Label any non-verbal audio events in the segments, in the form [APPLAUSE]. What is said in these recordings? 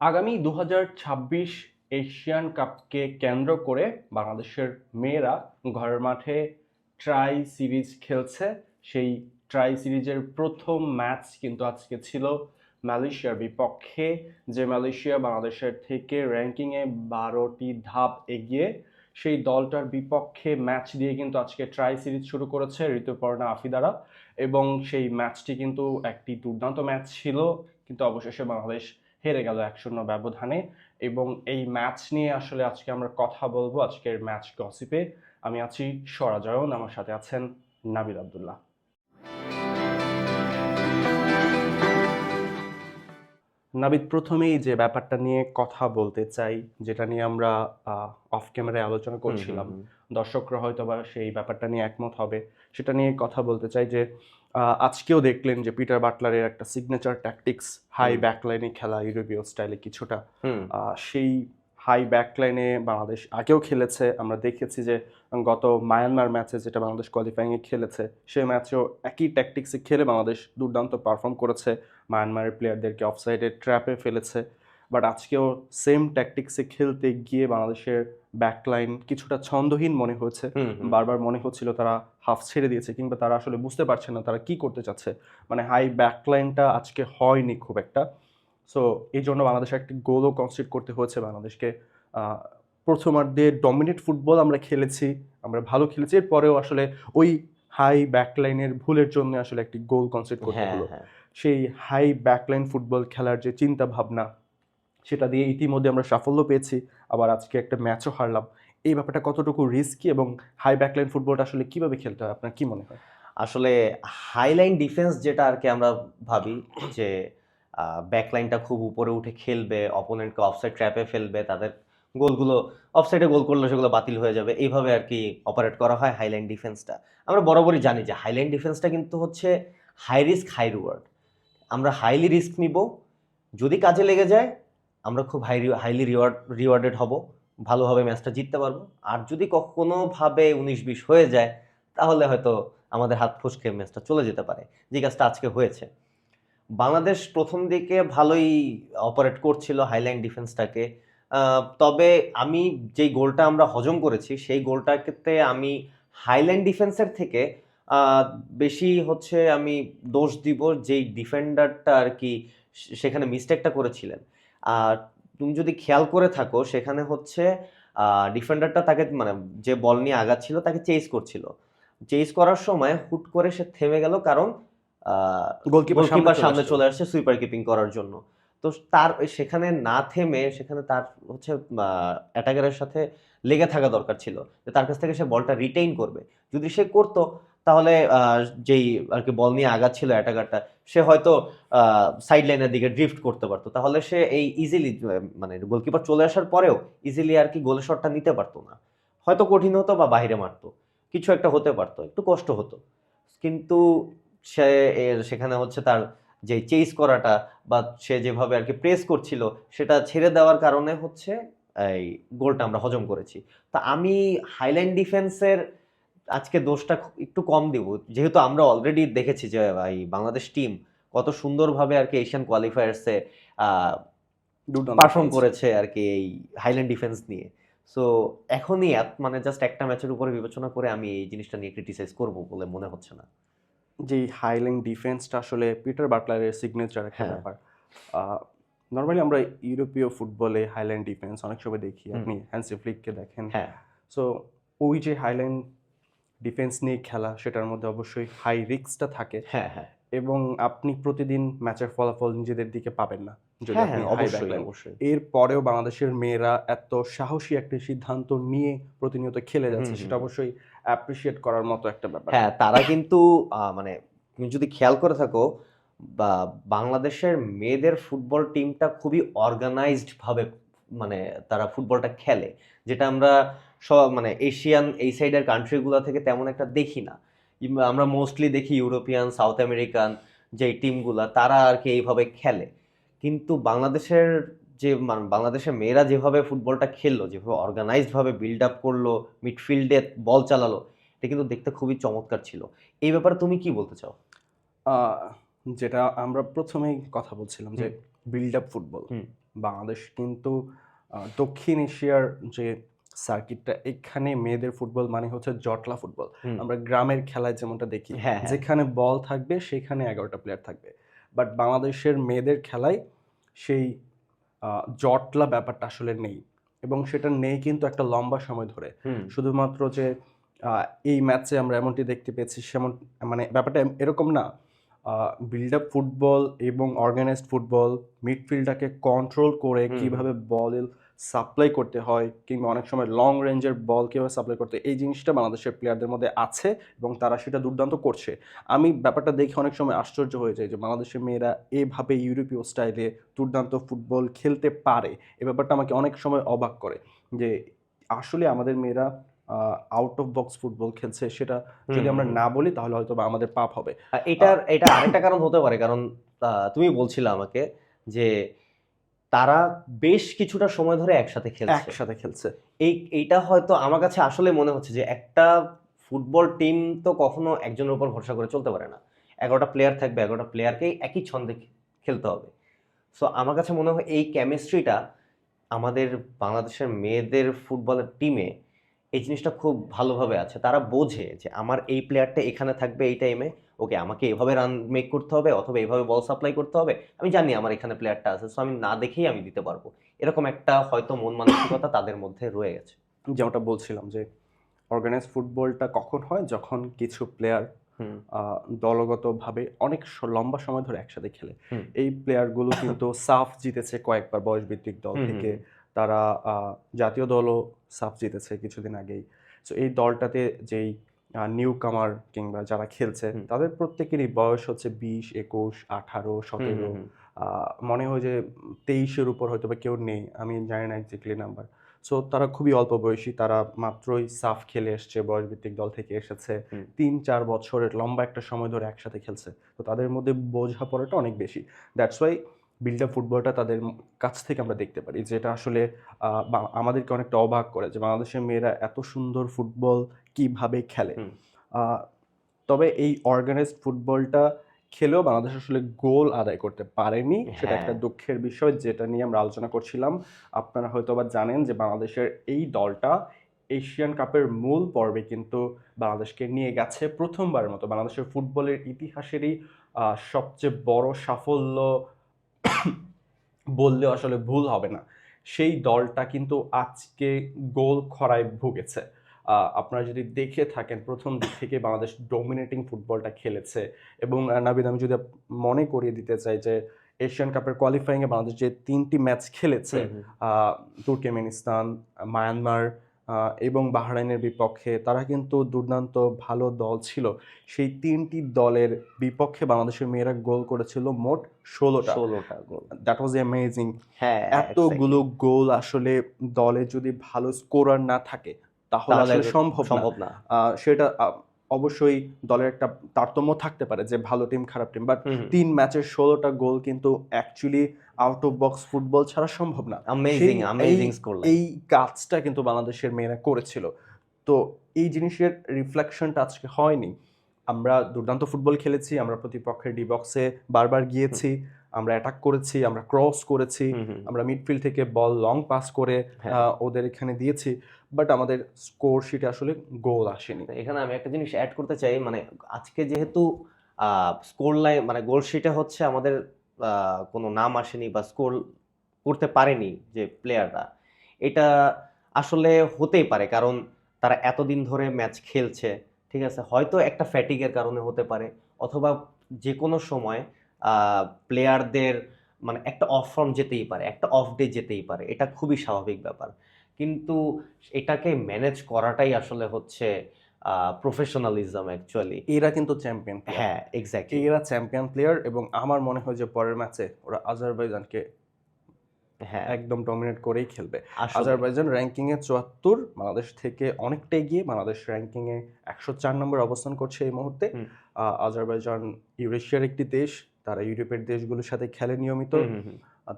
আগামী দু হাজার ছাব্বিশ এশিয়ান কাপকে কেন্দ্র করে বাংলাদেশের মেয়েরা ঘরের মাঠে ট্রাই সিরিজ খেলছে। সেই ট্রাই সিরিজের প্রথম ম্যাচ কিন্তু আজকে ছিল মালয়েশিয়ার বিপক্ষে, যে মালয়েশিয়া বাংলাদেশের থেকে র্যাঙ্কিংয়ে বারোটি ধাপ এগিয়ে সেই দলটার বিপক্ষে ম্যাচ দিয়ে কিন্তু আজকে ট্রাই সিরিজ শুরু করেছে ঋতুপর্ণা আফিদারা। এবং সেই ম্যাচটি কিন্তু একটি দুর্দান্ত ম্যাচ ছিল। কিন্তু অবশেষে বাংলাদেশ হেরে গেল এক শূন্য ব্যবধানে এবং এই ম্যাচ নিয়ে আসলে আজকে আমরা কথা বলব আজকের ম্যাচ গসিপে। আমি আছি সরাজয়ন আমার সাথে আছেন নাবিল আব্দুল্লাহ। নাবিদ প্রথমেই যে ব্যাপারটা নিয়ে কথা বলতে চাই যেটা নিয়ে আমরা অফ ক্যামেরায় আলোচনা করছিলাম দর্শকরা হয়তো বা সেই ব্যাপারটা নিয়ে একমত হবে। সেটা নিয়ে কথা বলতে চাই যে আজকেও দেখলেন যে পিটার বাটলারের একটা সিগনেচার ট্যাকটিক্স হাই ব্যাকলাইনে খেলা ইউরোপীয় স্টাইলে কিছুটা। সেই হাই ব্যাকলাইনে বাংলাদেশ আগেও খেলেছে। আমরা দেখেছি যে গত মায়ানমার ম্যাচে যেটা বাংলাদেশ কোয়ালিফাইংয়ে খেলেছে সেই ম্যাচেও একই ট্যাকটিক্সে খেলে বাংলাদেশ দুর্দান্ত পারফর্ম করেছে। মায়ানমারের প্লেয়ারদেরকে অফসাইডে ট্র্যাপে ফেলেছে। বাট আজকেও সেম ট্যাকটিক্সে খেলতে গিয়ে বাংলাদেশের ব্যাকলাইন কিছুটা ছন্দহীন মনে হয়েছে। বারবার মনে হচ্ছিল তারা হাফ ছেড়ে দিয়েছে কিংবা তারা আসলে বুঝতে পারছে না তারা কি করতে চাচ্ছে। মানে হাই ব্যাকলাইনটা আজকে হয়নি খুব একটা। সো এই জন্য বাংলাদেশে একটি গোলও কনসিড করতে হয়েছে বাংলাদেশকে। প্রথমার্ধে ডমিনেট ফুটবল আমরা খেলেছি আমরা ভালো খেলেছি। এরপরেও আসলে ওই হাই ব্যাকলাইনের ভুলের জন্য আসলে একটি গোল কনসিড করতে হ্যাঁ হলো। হ্যাঁ। সেই হাই ব্যাকলাইন ফুটবল খেলার যে চিন্তা ভাবনা সেটা দিয়ে ইতিমধ্যে আমরা সাফল্য পেয়েছি। আবার আজকে একটা ম্যাচও হারলাম। এই ব্যাপারটা কতটুকু রিস্কি এবং হাই ব্যাকলাইন ফুটবলটা আসলে কীভাবে খেলতে হয়? আপনার কি মনে হয়? আসলে হাইলাইন ডিফেন্স যেটা আর কি আমরা ভাবি যে ব্যাকলাইনটা খুব উপরে উঠে খেলবে অপোনেন্টকে অফসাইড ট্র্যাপে ফেলবে, তাদের গোলগুলো অফসাইডে গোল করলে সেগুলো বাতিল হয়ে যাবে। এইভাবে আর কি অপারেট করা হয় হাইলাইন ডিফেন্সটা আমরা বরাবরই জানি যে হাইলাইন ডিফেন্সটা কিন্তু হচ্ছে হাই রিস্ক হাই রিওয়ার্ড আমরা হাইলি রিস্ক নিব, যদি কাজে লেগে যায় আমরা খুব হাই হাইলি রিওয়ার্ড রিওয়ার্ডেড হব, ভালোভাবে ম্যাচটা জিততে পারব। আর যদি কখনোভাবে উনিশ বিশ হয়ে যায়, তাহলে হয়তো আমাদের হাত ফসকে ম্যাচটা চলে যেতে পারে। যে কাজটা আজকে হয়েছে। বাংলাদেশ প্রথম দিকে ভালোই অপারেট করছিল হাইলাইন ডিফেন্সটাকে তবে আমি যেই গোলটা আমরা হজম করেছি, সেই গোলটাকে আমি হাইলাইন ডিফেন্সের থেকে বেশি হচ্ছে আমি দোষ দিব যেই ডিফেন্ডারটা আর কি সেখানে মিস্টেকটা করেছিলেন। তুমি যদি খেয়াল করে থাকো সেখানে হচ্ছে ডিফেন্ডারটা তাকে মানে যে বল নিয়ে আগাচ্ছিল তাকে চেস করছিল। চেস করার সময় হুট করে সে থেমে গেল কারণ গোলকিপার গোলকিপার সামনে চলে আসছে সুইপার কিপিং করার জন্য। তো তার সেখানে না থেমে সেখানে তার হচ্ছে অ্যাটাকারের সাথে লেগে থাকা দরকার ছিল। যে তার কাছ থেকে সে বলটা রিটেইন করবে। যদি সে করতো তাহলে যেই আর কি বল নিয়ে আগাচ্ছিল অ্যাটাকারটা সে হয়তো সাইড লাইনের দিকে ড্রিফট করতে পারতো। তাহলে সে এই ইজিলি মানে গোলকিপার চলে আসার পরেও ইজিলি আর কি গোলের শটটা নিতে পারতো না। হয়তো কঠিন হতো বা বাইরে মারতো। কিছু একটা হতে পারতো, একটু কষ্ট হতো। কিন্তু সে সেখানে হচ্ছে তার যে চেস করাটা বা সে যেভাবে আর কি প্রেস করছিল, সেটা ছেড়ে দেওয়ার কারণে হচ্ছে এই গোলটা আমরা হজম করেছি। তা আমি হাইল্যান্ড ডিফেন্সের আজকে দোষটা একটু কম দিব। যেহেতু আমরা অলরেডি দেখেছি যে এই বাংলাদেশ টিম কত সুন্দরভাবে আর কি এশিয়ান কোয়ালিফায়ার্সে পারফর্ম করেছে আর কি এই হাইল্যান্ড ডিফেন্স নিয়ে। সো এখনই মানে জাস্ট একটা ম্যাচের উপরে বিবেচনা করে আমি এই জিনিসটা নিয়ে ক্রিটিসাইজ করব বলে মনে হচ্ছে না। যে হাইলাইন ডিফেন্সটা আসলে পিটার বাটলারের সিগনেচার একটা হ্যাঁ। ব্যাপার। নর্মালি আমরা ইউরোপীয় ফুটবলে হাইল্যান্ড ডিফেন্স অনেক সময় দেখি। আপনি হ্যান্সি ফ্লিককে দেখেন। হ্যাঁ। সো ওই যে হাইলাইন ডিফেন্স নিয়ে খেলা সেটার মধ্যে অবশ্যই হাই রিস্কটা থাকে। হ্যাঁ হ্যাঁ। এবং আপনি প্রতিদিন ম্যাচের ফলাফল নিজেদের দিকে পাবেন না যদি হ্যাঁ আপনি হ্যাঁ অবশ্যই backline- অবশ্যই। এর পরেও বাংলাদেশের মেয়েরা এত সাহসী একটা সিদ্ধান্ত নিয়ে প্রতিনিয়ত খেলে যাচ্ছে সেটা অবশ্যই অ্যাপ্রিসিয়েট করার মতো একটা ব্যাপার। হ্যাঁ তারা কিন্তু মানে তুমি যদি খেয়াল করে থাকো বা বাংলাদেশের মেয়েদের ফুটবল টিমটা খুবই অর্গানাইজড ভাবে মানে তারা ফুটবলটা খেলে। যেটা আমরা সব মানে এশিয়ান এই সাইডের কান্ট্রিগুলো থেকে তেমন একটা দেখি না। আমরা মোস্টলি দেখি ইউরোপিয়ান সাউথ আমেরিকান যে টিমগুলা তারা আর কি এইভাবে খেলে। কিন্তু বাংলাদেশের যে মান- বাংলাদেশের মেয়েরা যেভাবে ফুটবলটা খেললো যেভাবে অর্গানাইজডভাবে বিল্ড আপ করল মিডফিল্ডে বল চালালো এটা কিন্তু দেখতে খুবই চমৎকার ছিল। এই ব্যাপারে তুমি কি বলতে চাও? যেটা আমরা প্রথমেই কথা বলছিলাম যে বিল্ড আপ ফুটবল। বাংলাদেশ কিন্তু দক্ষিণ এশিয়ার যে সার্কিটটা এখানে মেয়েদের ফুটবল মানে হচ্ছে জটলা ফুটবল। আমরা গ্রামের খেলায় যেমনটা দেখি হ্যাঁ, হ্যাঁ। যেখানে বল থাকবে সেখানে এগারোটা প্লেয়ার থাকবে। বাট বাংলাদেশের মেয়েদের খেলায় সেই জটলা ব্যাপারটা আসলে নেই। এবং সেটা নেই কিন্তু একটা লম্বা সময় ধরে। শুধুমাত্র যে আহ, এই ম্যাচে আমরা এমনটি দেখতে পেয়েছি সেমন মানে ব্যাপারটা এরকম না। বিল্ড আপ ফুটবল এবং অর্গানাইজড ফুটবল মিডফিল্ডটাকে কন্ট্রোল করে কীভাবে বল সাপ্লাই করতে হয় কিংবা অনেক সময় লং রেঞ্জের বল কীভাবে সাপ্লাই করতে এই জিনিসটা বাংলাদেশের প্লেয়ারদের মধ্যে আছে এবং তারা সেটা দুর্দান্ত করছে। আমি ব্যাপারটা দেখে অনেক সময় আশ্চর্য হয়ে যায় যে বাংলাদেশের মেয়েরা এভাবে ইউরোপীয় স্টাইলে দুর্দান্ত ফুটবল খেলতে পারে। এ ব্যাপারটা আমাকে অনেক সময় অবাক করে যে আসলে আমাদের মেয়েরা আউট অফ বক্স ফুটবল খেলছে সেটা যদি আমরা না বলি তাহলে হয়তো বা আমাদের পাপ হবে। এটার এটা আরেকটা কারণ হতে পারে। কারণ তুমি বলছিলে আমাকে যে তারা বেশ কিছুটা সময় ধরে একসাথে খেলছে। একসাথে খেলছে। এই এইটা হয়তো আমার কাছে আসলে মনে হচ্ছে যে একটা ফুটবল টিম তো কখনো একজনের উপর ভরসা করে চলতে পারে না। এগারোটা প্লেয়ার থাকবে এগারোটা প্লেয়ারকেই একই ছন্দে খেলতে হবে। সো আমার কাছে মনে হয় এই কেমিস্ট্রিটা আমাদের বাংলাদেশের মেয়েদের ফুটবলের টিমে এই জিনিসটা খুব ভালোভাবে আছে। তারা বোঝে যে আমার এই প্লেয়ারটা এখানে থাকবে এই টাইমে ওকে আমাকে এভাবে রান মেক করতে হবে অথবা এভাবে বল সাপ্লাই করতে হবে আমি জানি আমার এখানে প্লেয়ারটা আছে সো আমি না দেখেই আমি দিতে পারব। এরকম একটা হয়তো মন মানসিকতা [COUGHS] তাদের মধ্যে রয়ে গেছে। যেমনটা বলছিলাম যে অর্গানাইজ ফুটবলটা কখন হয়? যখন কিছু প্লেয়ার দলগতভাবে অনেক লম্বা সময় ধরে একসাথে খেলে। এই প্লেয়ারগুলো কিন্তু [COUGHS] সাফ জিতেছে কয়েকবার বয়সভিত্তিক দল থেকে। তারা জাতীয় দলও সাফ জিতেছে কিছুদিন আগেই। সো এই দলটাতে যেই নিউ কামার কিংবা যারা খেলছে তাদের প্রত্যেকেরই বয়স হচ্ছে বিশ একুশ আঠারো সতেরো। মনে হয় যে তেইশের উপর হয়তো বা কেউ নেই আমি জানি না এক্স্যাক্টলি নাম্বার সো তারা খুবই অল্প বয়সী তারা মাত্রই সাফ খেলে এসছে বয়সভিত্তিক দল থেকে এসেছে। তিন চার বছরের লম্বা একটা সময় ধরে একসাথে খেলছে। তো তাদের মধ্যে বোঝাপড়াটা অনেক বেশি। দ্যাটস ওয়াই বিল্ড আপ ফুটবলটা তাদের কাছ থেকে আমরা দেখতে পারি। যেটা আসলে আমাদেরকে অনেকটা অবাক করে যে বাংলাদেশের মেয়েরা এত সুন্দর ফুটবল কীভাবে খেলে। তবে এই অর্গানাইজড ফুটবলটা খেলেও বাংলাদেশ আসলে গোল আদায় করতে পারেনি। সেটা একটা হ্যাঁ। দুঃখের বিষয় যেটা নিয়ে আমরা আলোচনা করছিলাম। আপনারা হয়তো বা জানেন যে বাংলাদেশের এই দলটা এশিয়ান কাপের মূল পর্বে কিন্তু বাংলাদেশকে নিয়ে গেছে প্রথমবারের মতো। বাংলাদেশের ফুটবলের ইতিহাসেরই সবচেয়ে বড় সাফল্য বললেও আসলে ভুল হবে না। সেই দলটা কিন্তু আজকে গোল খরায় ভুগেছে। আপনারা যদি দেখে থাকেন প্রথম দিক থেকে বাংলাদেশ ডোমিনেটিং ফুটবলটা খেলেছে এবং নাবিদ আমি যদি মনে করিয়ে দিতে চাই যে এশিয়ান কাপের কোয়ালিফাইংয়ে বাংলাদেশ যে তিনটি ম্যাচ খেলেছে তুর্কমেনিস্তান মায়ানমার এবং বাহরাইনের বিপক্ষে তারা কিন্তু দুর্দান্ত ভালো দল ছিল। সেই তিনটি দলের বিপক্ষে বাংলাদেশের মেয়েরা গোল করেছিল মোট ষোলোটা। ষোলোটা গোল। দ্যাট ওয়াজ অ্যামেজিং হ্যাঁ এতগুলো গোল আসলে দলে যদি ভালো স্কোরার না থাকে তাহলে আসলে সম্ভব সম্ভব না। সেটা অবশ্যই দলের একটা তারতম্য থাকতে পারে যে ভালো টিম খারাপ টিম বাট। তিন ম্যাচের ষোলোটা গোল কিন্তু actually out of box football ছাড়া সম্ভব না। এই কাজটা কিন্তু বাংলাদেশের মেয়েরা করেছিল। তো এই জিনিসের রিফ্লেকশনটা আজকে হয়নি। আমরা দুর্দান্ত ফুটবল খেলেছি আমরা প্রতিপক্ষের ডি বক্সে বারবার গিয়েছি। আমরা অ্যাটাক করেছি আমরা ক্রস করেছি আমরা মিডফিল্ড থেকে বল লং পাস করে হ্যাঁ। ওদের এখানে দিয়েছি। বাট আমাদের স্কোর শিটে আসলে গোল আসেনি। এখানে আমি একটা জিনিস অ্যাড করতে চাই মানে আজকে যেহেতু স্কোর লাইন মানে গোল শিটে হচ্ছে আমাদের কোনো নাম আসেনি বা স্কোর করতে পারেনি যে প্লেয়াররা এটা আসলে হতেই পারে। কারণ তারা এতদিন ধরে ম্যাচ খেলছে ঠিক আছে? হয়তো একটা ফ্যাটিগের কারণে হতে পারে অথবা যে কোনো সময় প্লেয়ারদের মানে একটা অফ ফর্ম যেতেই পারে একটা অফ ডে যেতেই পারে এটা খুবই স্বাভাবিক ব্যাপার। কিন্তু এটাকে ম্যানেজ করাটাই আসলে হচ্ছে প্রফেশনালিজম অ্যাকচুয়ালি এরা কিন্তু চ্যাম্পিয়ন হ্যাঁ এক্স্যাক্টলি এরা চ্যাম্পিয়ন প্লেয়ার এবং আমার মনে হয় যে পরের ম্যাচে ওরা আজারবাইজানকে হ্যাঁ। একদম ডমিনেট করেই খেলবে। আজারবাইজান র্যাঙ্কিং এ চুয়াত্তর বাংলাদেশ থেকে অনেকটাই গিয়ে বাংলাদেশ র্যাঙ্কিংয়ে একশো চার নম্বর অবস্থান করছে এই মুহূর্তে। আজারবাইজান ইউরেশিয়ার একটি দেশ। তারা ইউরোপের দেশগুলোর সাথে খেলে নিয়মিত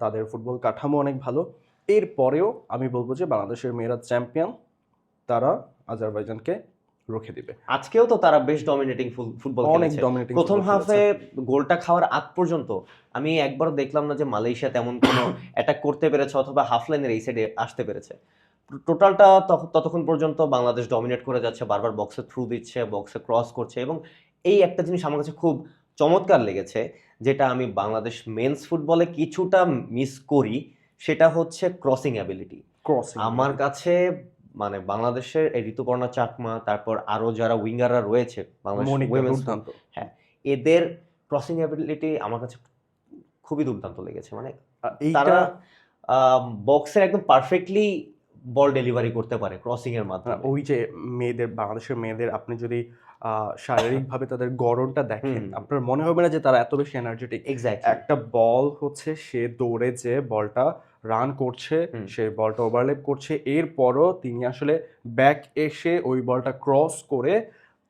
তাদের ফুটবল কাঠামো অনেক ভালো। এরপরেও আমি বলব যে বাংলাদেশের মেয়েরা চ্যাম্পিয়ন তারা আজারবাইজানকে রুখে দিবে। আজকেও তো তারা বেশ ডমিনেটিং ফুটবল অনেক ডমিনেটিং প্রথম হাফে গোলটা খাওয়ার আগ পর্যন্ত আমি একবার দেখলাম না যে মালয়েশিয়া তেমন কোনো [COUGHS] অ্যাটাক করতে পেরেছে অথবা হাফ লাইনের এই সাইডে আসতে পেরেছে। টোটালটা ততক্ষণ পর্যন্ত বাংলাদেশ ডমিনেট করে যাচ্ছে বারবার বক্সে থ্রু দিচ্ছে বক্সে ক্রস করছে এবং এই একটা জিনিস আমার কাছে খুব চমৎকার লেগেছে যেটা আমি বাংলাদেশ মেন্স ফুটবলে কিছুটা মিস করি সেটা হচ্ছে ক্রসিং অ্যাবিলিটি ক্রসিং আমার কাছে মানে বাংলাদেশের এই ঋতুপর্ণা চাকমা তারপর আরও যারা উইঙ্গাররা রয়েছে বাংলাদেশ দুর্দান্ত। এদের ক্রসিং অ্যাবিলিটি আমার কাছে খুবই দুর্দান্ত লেগেছে। মানে তারা বক্সের একদম পারফেক্টলি বল ডেলিভারি করতে পারে ক্রসিং এর মাধ্যমে। ওই যে মেয়েদের বাংলাদেশের মেয়েদের আপনি যদি শারীরিকভাবে তাদের গড়নটা দেখেন আপনার মনে হবে না যে তারা এত বেশি এনার্জেটিক একটা বল হচ্ছে সে দৌড়ে যে বলটা রান করছে সে বলটা ওভারলেপ করছে এরপরও তিনি আসলে ব্যাক এসে ওই বলটা ক্রস করে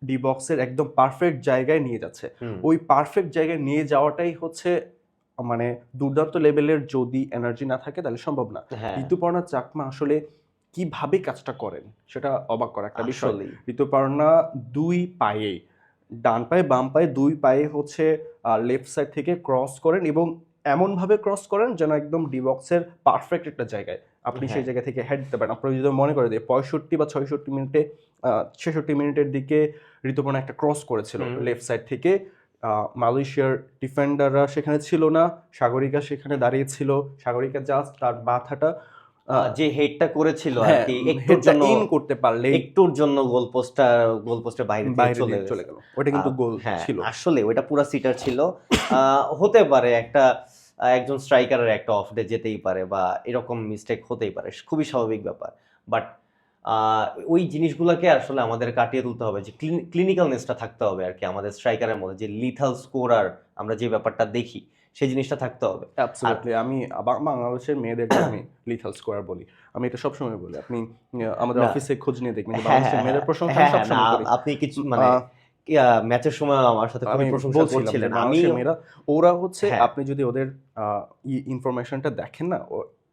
ডি বক্সের একদম পারফেক্ট জায়গায় নিয়ে যাচ্ছে। ওই পারফেক্ট জায়গায় নিয়ে যাওয়াটাই হচ্ছে মানে দুর্দান্ত লেভেলের যদি এনার্জি না থাকে তাহলে সম্ভব না। হ্যাঁ। ঋতুপর্ণা চাকমা আসলে কীভাবে কাজটা করেন? সেটা অবাক করা একটা বিষয়। ঋতুপর্ণা দুই পায়ে ডান পায়ে বাম পায়ে দুই পায়ে হচ্ছে লেফট সাইড থেকে ক্রস করেন এবং এমনভাবে ক্রস করেন যেন একদম ডিবক্সের পারফেক্ট একটা জায়গায়। আপনি সেই হ্যাঁ। জায়গা থেকে হেড দিতে পারেন। আপনার যদি মনে করে দিয়ে পঁয়ষট্টি বা ছয়ষট্টি মিনিটে ছেষট্টি মিনিটের দিকে ঋতুপর্ণা একটা ক্রস করেছিল লেফট সাইড থেকে মালয়েশিয়ার ডিফেন্ডাররা সেখানে ছিল না সাগরিকা সেখানে দাঁড়িয়ে ছিল সাগরিকা জাস্ট তার মাথাটা যে হেডটা করেছিল আর হ্যাঁ কি একটুর জন্য ইন করতে পারলে একটুর জন্য গোল পোস্টটা গোল পোস্টের বাইরে বাইরে চলে চলে গেল। ওটা কিন্তু গোল হ্যাঁ ছিল। আসলে ওটা পুরো সিটার ছিল। হতে পারে একটা একজন স্ট্রাইকারের একটা অফ ডে যেতেই পারে বা এরকম মিস্টেক হতেই পারে খুবই স্বাভাবিক ব্যাপার। বাট ওই জিনিসগুলোকে আসলে আমাদের কাটিয়ে তুলতে হবে যে ক্লিনিক্যালনেসটা থাকতে হবে আর কি আমাদের স্ট্রাইকারের মধ্যে যে লিথাল স্কোরার আমরা যে ব্যাপারটা দেখি। সেই জিনিসটা থাকতে হবে। অ্যাবসলিউটলি আমি বাংলাদেশের মেয়েদেরকে আমি লিথাল স্কোয়ার বলি। আমি এটা সবসময় বলি। আপনি আমাদের অফিসে খোঁজ নিয়ে দেখবেন হ্যাঁ, বাংলাদেশের হ্যাঁ, মেয়েদের হ্যাঁ, প্রশংসা সবসময় করি। আপনি কিছু মানে ম্যাচের সময় আমার সাথে খুবই প্রশংসা করছিলেন আমি মেয়েরা ওরা হচ্ছে। আপনি যদি ওদের ইনফরমেশনটা দেখেন না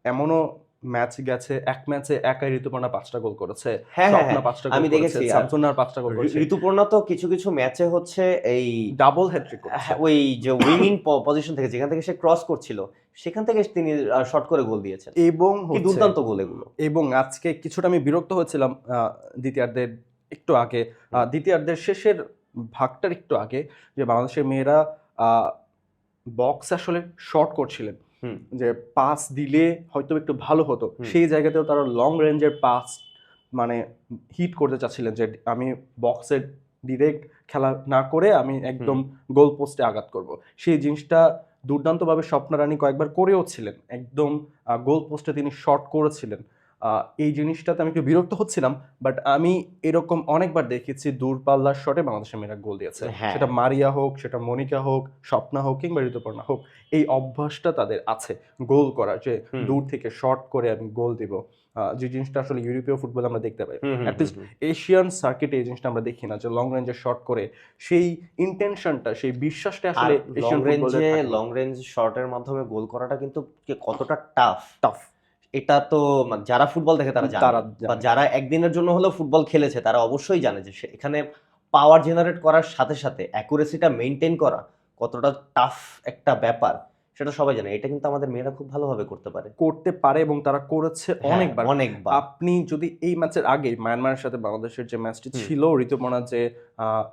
এমনও ম্যাচ গেছে এক ম্যাচে একাই ঋতুপর্ণা পাঁচটা গোল করেছে হ্যাঁ, হ্যাঁ, স্বপ্না পাঁচটা গোল আমি দেখেছি, আর- পাঁচটা গোল করেছে। ঋতুপর্ণা তো কিছু কিছু ম্যাচে হচ্ছে এই ডাবল হ্যাট্রিক হ্যাঁ, ওই যে উইনিং পজিশন থেকে যেখান থেকে সে ক্রস করছিল সেখান থেকে তিনি শর্ট করে গোল দিয়েছেন। এবং কি দুর্দান্ত গোল এগুলো। এবং আজকে কিছুটা আমি বিরক্ত হয়েছিলাম আহ, দ্বিতীয়ার্ধের একটু আগে। দ্বিতীয়ার্ধের শেষের ভাগটার একটু আগে যে বাংলাদেশের মেয়েরা বক্স আসলে শর্ট করছিলেন। যে পাস দিলে হয়তো একটু ভালো হতো। সেই জায়গাতেও তারা লং রেঞ্জের পাস মানে হিট করতে চাচ্ছিলেন যে আমি বক্সের ডিরেক্ট খেলা না করে আমি একদম গোল পোস্টে আঘাত করব। সেই জিনিসটা দুর্দান্তভাবে স্বপ্নারানী কয়েকবার করেও ছিলেন একদম গোল পোস্টে তিনি শর্ট করেছিলেন। এই জিনিসটাতে আমি একটু বিরক্ত হচ্ছিলাম বাট আমি এরকম অনেকবার দেখেছি দূরপাল্লার শটে বাংলাদেশের মেয়েরা গোল দিয়েছে। হ্যাঁ। সেটা মারিয়া হোক সেটা মনিকা হোক স্বপ্না হোক কিংবা ঋতুপর্ণা হোক এই অভ্যাসটা তাদের আছে গোল করা যে দূর থেকে শর্ট করে আমি গোল দিব। আহ, যে জিনিসটা আসলে ইউরোপীয় ফুটবল আমরা দেখতে পাই। হুম। এশিয়ান সার্কিটে এই জিনিসটা আমরা দেখি না যে লং রেঞ্জে শর্ট করে সেই ইন্টেনশনটা সেই বিশ্বাসটা আসলে লং রেঞ্জে লং রেঞ্জ শটের মাধ্যমে গোল করাটা কিন্তু কতটা টাফ টাফ এটা তো যারা ফুটবল দেখে তারা জানে। বা যারা একদিনের জন্য হলেও ফুটবল খেলেছে তারা অবশ্যই জানে যে এখানে পাওয়ার জেনারেট করার সাথে সাথে অ্যাকুরেসিটা মেনটেন করা কতটা টাফ একটা ব্যাপার। সেটা সবাই জানে। এটা কিন্তু আমাদের মেয়েরা খুব ভালোভাবে করতে পারে। করতে পারে এবং তারা করেছে হ্যাঁ, অনেকবার। অনেকবার। আপনি যদি এই ম্যাচের আগে মায়ানমারের সাথে বাংলাদেশের যে ম্যাচটি ছিল ঋতুপর্ণা যে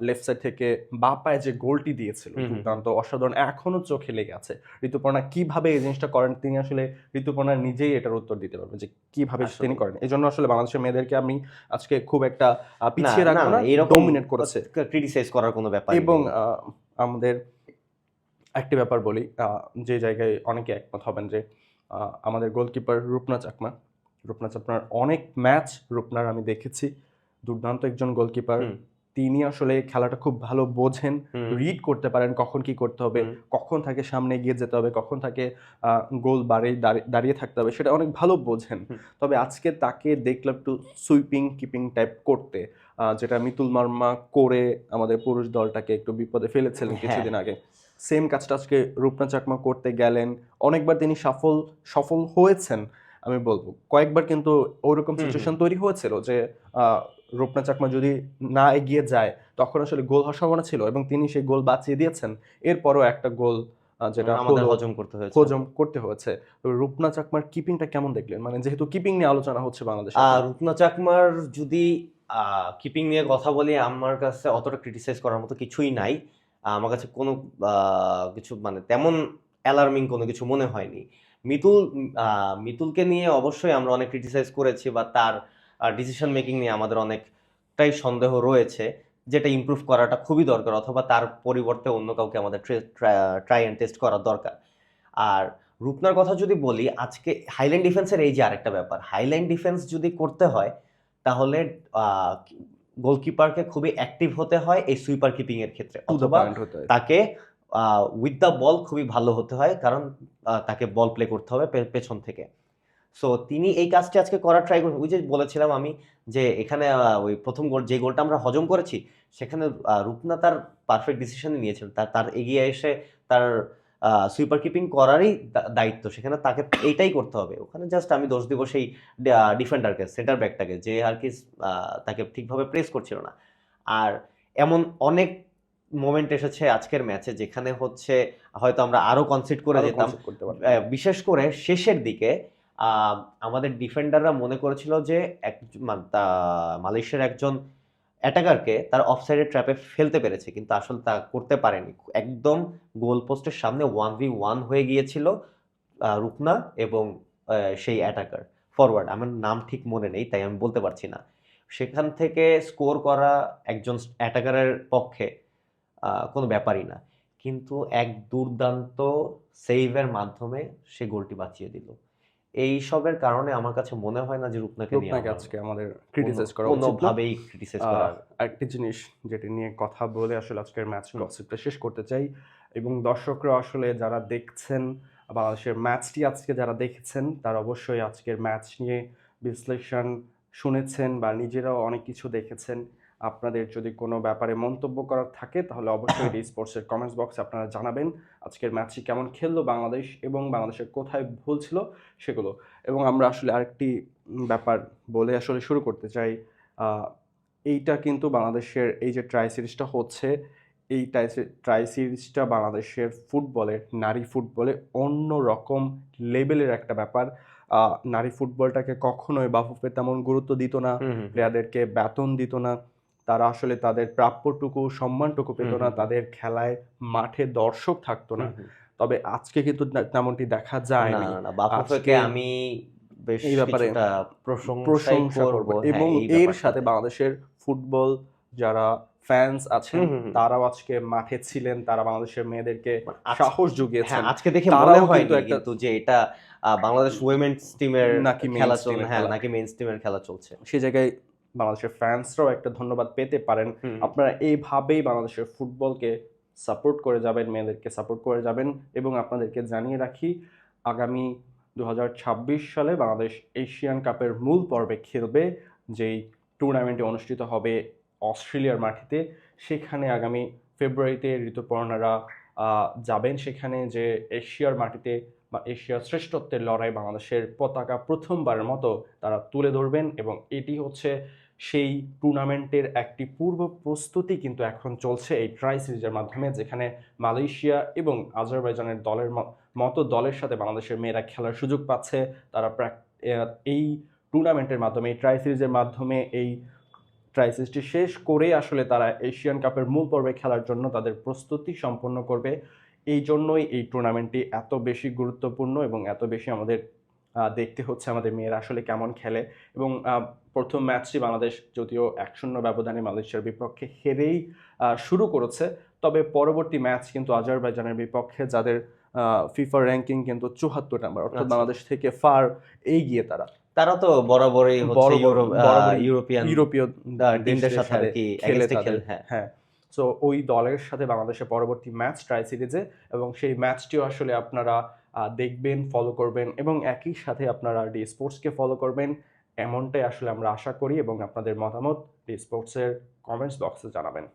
লেফট সাইড থেকে বা পায়ে যে গোলটি দিয়েছিল। দুর্দান্ত অসাধারণ এখনও চোখে লেগে আছে। ঋতুপর্ণা কীভাবে এই জিনিসটা করেন তিনি আসলে ঋতুপর্ণা নিজেই এটার উত্তর দিতে পারবেন যে কীভাবে তিনি করেন। এই জন্য আসলে বাংলাদেশের মেয়েদেরকে আমি আজকে খুব একটা পিছিয়ে রাখব না, ডমিনেট করেছে। ক্রিটিসাইজ করার কোনো ব্যাপার এবং আমাদের একটি ব্যাপার বলি যে জায়গায় অনেকে একমত হবেন যে আমাদের গোলকিপার রূপনা চাকমা। রূপনা চাকমার অনেক ম্যাচ রূপনার আমি দেখেছি। দুর্দান্ত একজন গোলকিপার। তিনি আসলে খেলাটা খুব ভালো বোঝেন রিড করতে পারেন কখন কি করতে হবে কখন তাকে সামনে এগিয়ে যেতে হবে কখন তাকে গোল বাড়িয়ে দাঁড়িয়ে থাকতে হবে সেটা অনেক ভালো বোঝেন। তবে আজকে তাকে দেখলাম একটু সুইপিং কিপিং টাইপ করতে যেটা মিতুল মার্মা করে আমাদের পুরুষ দলটাকে একটু বিপদে ফেলেছিলেন হ্যাঁ। কিছুদিন আগে। সেম কাজটা আজকে রূপনা চাকমা করতে গেলেন। অনেকবার তিনি সফল সফল হয়েছেন আমি বলব। কয়েকবার কিন্তু ওরকম। সিচুয়েশন তৈরি হয়েছিল যে রূপনা চাকমা যদি না এগিয়ে যায় তখন আসলে গোল হওয়ার সম্ভাবনা ছিল এবং তিনি সেই গোল বাঁচিয়ে দিয়েছেন। এরপরও একটা গোল যেটা আমাদের হজম করতে হয়েছে। হজম করতে হয়েছে। রূপনা চাকমার কিপিংটা কেমন দেখলেন? মানে যেহেতু কিপিং নিয়ে আলোচনা হচ্ছে বাংলাদেশে। আর রুকনা চাকমার যদি কিপিং নিয়ে কথা বলি আমার কাছে অতটা ক্রিটিসাইজ করার মতো কিছুই নাই। আমার কাছে কোনো কিছু মানে তেমন অ্যালার্মিং কোনো কিছু মনে হয়নি। মিতুল মিতুলকে নিয়ে অবশ্যই আমরা অনেক ক্রিটিসাইজ করেছি বা তার ডিসিশন মেকিং নিয়ে আমাদের অনেকটাই সন্দেহ রয়েছে, যেটা ইমপ্রুভ করাটা খুবই দরকার অথবা তার পরিবর্তে অন্য কাউকে আমাদের ট্রাই অ্যান্ড টেস্ট করা দরকার। আর রূপনার কথা যদি বলি, আজকে হাইল্যান্ড ডিফেন্সের এই যে আরেকটা ব্যাপার হাইল্যান্ড ডিফেন্স যদি করতে হয়, তাহলে গোলকিপারকে খুবই অ্যাক্টিভ হতে হয় এই সুইপার কিপিং এর ক্ষেত্রে। অথবা। তাকে উইথ দ্য বল খুবই ভালো হতে হয় কারণ তাকে বল প্লে করতে হবে পেছন থেকে। সো তিনি এই কাজটি আজকে করার ট্রাই করছেন ওই যে বলেছিলাম আমি যে এখানে ওই প্রথম গোল যে গোলটা আমরা হজম করেছি সেখানে রূপনা তার পারফেক্ট ডিসিশন নিয়েছেন তার তার এগিয়ে এসে তার সুইপার কিপিং করারই দায়িত্ব। সেখানে তাকে এইটাই করতে হবে। ওখানে জাস্ট আমি দোষ দিব সেই ডিফেন্ডারকে সেন্টার ব্যাকটাকে যে আর কি তাকে ঠিকভাবে প্রেস করছিল না। আর এমন অনেক মোমেন্ট এসেছে আজকের ম্যাচে যেখানে হচ্ছে হয়তো আমরা আরও কনসিড করে যেতাম। বিশেষ করে শেষের দিকে আমাদের ডিফেন্ডাররা মনে করেছিল যে এক মালয়েশিয়ার একজন অ্যাটাকারকে তার অফসাইডের ট্র্যাপে ফেলতে পেরেছে, কিন্তু আসলে তা করতে পারেনি। একদম গোল পোস্টের সামনে ওয়ান ভি ওয়ান হয়ে গিয়েছিল রুকনা এবং সেই অ্যাটাকার ফরওয়ার্ড আমার নাম ঠিক মনে নেই, তাই আমি বলতে পারছি না। সেখান থেকে স্কোর করা একজন অ্যাটাকারের পক্ষে কোনো ব্যাপারই না। কিন্তু এক দুর্দান্ত সেভের মাধ্যমে সে গোলটি বাঁচিয়ে দিল। এই সবের কারণে আমার কাছে মনে হয় না যে রূপনাকে নিয়ে রূপনাকে আজকে আমাদের ক্রিটিসাইজ করা উচিত না। কোনোভাবেই ক্রিটিসাইজ করা আরেকটি জিনিস যেটি নিয়ে কথা বলে আসলে আজকের ম্যাচ। গসিপটা শেষ করতে চাই এবং দর্শকরা আসলে যারা দেখছেন বাংলাদেশের ম্যাচটি আজকে যারা দেখেছেন তারা অবশ্যই আজকের ম্যাচ নিয়ে বিশ্লেষণ শুনেছেন বা নিজেরাও অনেক কিছু দেখেছেন আপনাদের যদি কোনো ব্যাপারে মন্তব্য করার থাকে তাহলে অবশ্যই ডি স্পোর্টসের কমেন্টস বক্সে আপনারা জানাবেন। আজকের ম্যাচটি কেমন খেললো বাংলাদেশ এবং বাংলাদেশের কোথায় ভুল ছিল সেগুলো। এবং আমরা আসলে আরেকটি ব্যাপার বলে আসলে শুরু করতে চাই। এইটা কিন্তু বাংলাদেশের এই যে ট্রাই সিরিজটা হচ্ছে এই ট্রাই ট্রাই সিরিজটা বাংলাদেশের ফুটবলের নারী ফুটবলে অন্য রকম লেভেলের একটা ব্যাপার। নারী ফুটবলটাকে কখনোই বাফুফে তেমন গুরুত্ব দিত না। প্লেয়ারদেরকে বেতন দিত না। তারা আসলে তাদের প্রাপ্যটুকু সম্মানটুকু পেত না তাদের খেলায় মাঠে দর্শক থাকতো না। তবে আজকে কিন্তু তেমনটি দেখা যায় না আজকে আমি এই ব্যাপারে প্রশংসা করব। করব। এবং হ্যাঁ, এর সাথে বাংলাদেশের ফুটবল যারা ফ্যান্স আছেন। তারাও আজকে মাঠে ছিলেন তারা বাংলাদেশের মেয়েদেরকে সাহস জুগিয়েছেন। হ্যাঁ আজকে দেখে মনে একটা- কিন্তু যে এটা বাংলাদেশ উইমেন্স টিমের নাকি খেলা চলছে হ্যাঁ নাকি মেন্স টিমের খেলা চলছে। সেই জায়গায় বাংলাদেশের ফ্যান্সরাও একটা ধন্যবাদ পেতে পারেন। আপনারা এইভাবেই বাংলাদেশের ফুটবলকে সাপোর্ট করে যাবেন মেয়েদেরকে সাপোর্ট করে যাবেন এবং আপনাদেরকে জানিয়ে রাখি আগামী দু হাজার ছাব্বিশ সালে বাংলাদেশ এশিয়ান কাপের মূল পর্বে খেলবে যেই টুর্নামেন্টে অনুষ্ঠিত হবে অস্ট্রেলিয়ার মাটিতে। সেখানে আগামী ফেব্রুয়ারিতে ঋতুপর্ণারা যাবেন সেখানে যে এশিয়ার মাটিতে বা এশিয়ার শ্রেষ্ঠত্বের লড়াই বাংলাদেশের পতাকা প্রথমবারের মতো তারা তুলে ধরবেন এবং এটি হচ্ছে সেই টুর্নামেন্টের একটি পূর্ব প্রস্তুতি কিন্তু এখন চলছে এই ট্রাই সিরিজের মাধ্যমে, যেখানে মালয়েশিয়া এবং আজারবাইজানের দলের মতো দলের সাথে বাংলাদেশের মেয়েরা খেলার সুযোগ পাচ্ছে। তারা এই টুর্নামেন্টের মাধ্যমে, এই ট্রাই সিরিজের মাধ্যমে এই ট্রাই সিরিজটি শেষ করে আসলে তারা এশিয়ান কাপের মূল পর্বে খেলার জন্য তাদের প্রস্তুতি সম্পন্ন করবে। এই জন্যই এই টুর্নামেন্টটি এত বেশি গুরুত্বপূর্ণ এবং এত বেশি আমাদের দেখতে হচ্ছে আমাদের মেয়েরা আসলে কেমন খেলে। এবং প্রথম ম্যাচটি বাংলাদেশ যদিও এক শূন্য ব্যবধানে মালয়েশিয়ার বিপক্ষে হেরেই শুরু করেছে। তবে পরবর্তী ম্যাচ কিন্তু আজারবাইজানের বিপক্ষে যাদের ফিফা র্যাঙ্কিং কিন্তু চুহাত্তর নাম্বার অর্থাৎ আচ্ছা। বাংলাদেশ থেকে ফার এগিয়ে তারা। তারা তো বরাবরই ইউরোপিয়ান ইউরোপীয় টিমদের সাথে খেলে হ্যাঁ। হ্যাঁ। সো ওই দলের সাথে বাংলাদেশের পরবর্তী ম্যাচ ট্রাই সিরিজে এবং সেই ম্যাচটিও আসলে আপনারা দেখবেন ফলো করবেন এবং একই সাথে আপনারা ডি স্পোর্টসকে ফলো করবেন। এমনটাই আসলে আমরা আশা করি এবং আপনাদের মতামত স্পোর্টসের কমেন্টস বক্সে জানাবেন।